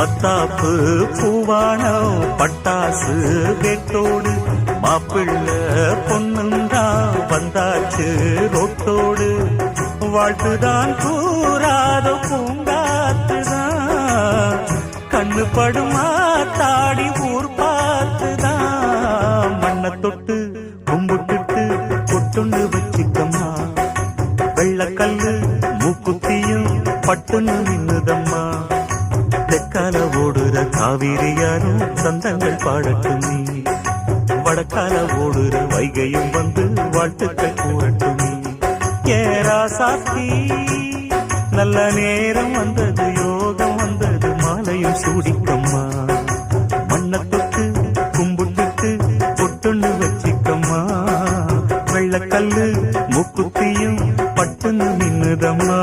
மத்தாப்பு பூவானம் பட்டாசு வெட்டோடு. மாப்பிள்ளை பொண்ணுங்கா வந்தாச்சு ரோட்டோடு. வாழ்த்துதான் கூறாத பூங்காத்துதான். கண்ணு படுமா தாடி ஊர் பார்த்துதான். மண்ணை தொட்டு கும்பிட்டுட்டு கொட்டுண்டு வச்சுக்கம்மா. வெள்ளக்கல்லு மூக்குத்தியும் பட்டுன்னு நின்னுதம்மா. தெற்கால ஓடுற காவிரியாரும் சந்தங்கள் பாடட்டும் நீ. வடக்கால ஓடுற வைகையும் வந்து வாழ்த்துக்கள் கூறட்டும் ஏராசாத்தி நல்ல நேரம் வந்தது யோகம் வந்தது மாலையும் சூடிக்கம்மா. மண்ணத்துக்கு கும்புட்டுக்கு பொட்டுன்னு வச்சிக்கம்மா. வெள்ளக்கல்லு முக்குத்தியும் பட்டுன்னு நின்னுதம்மா.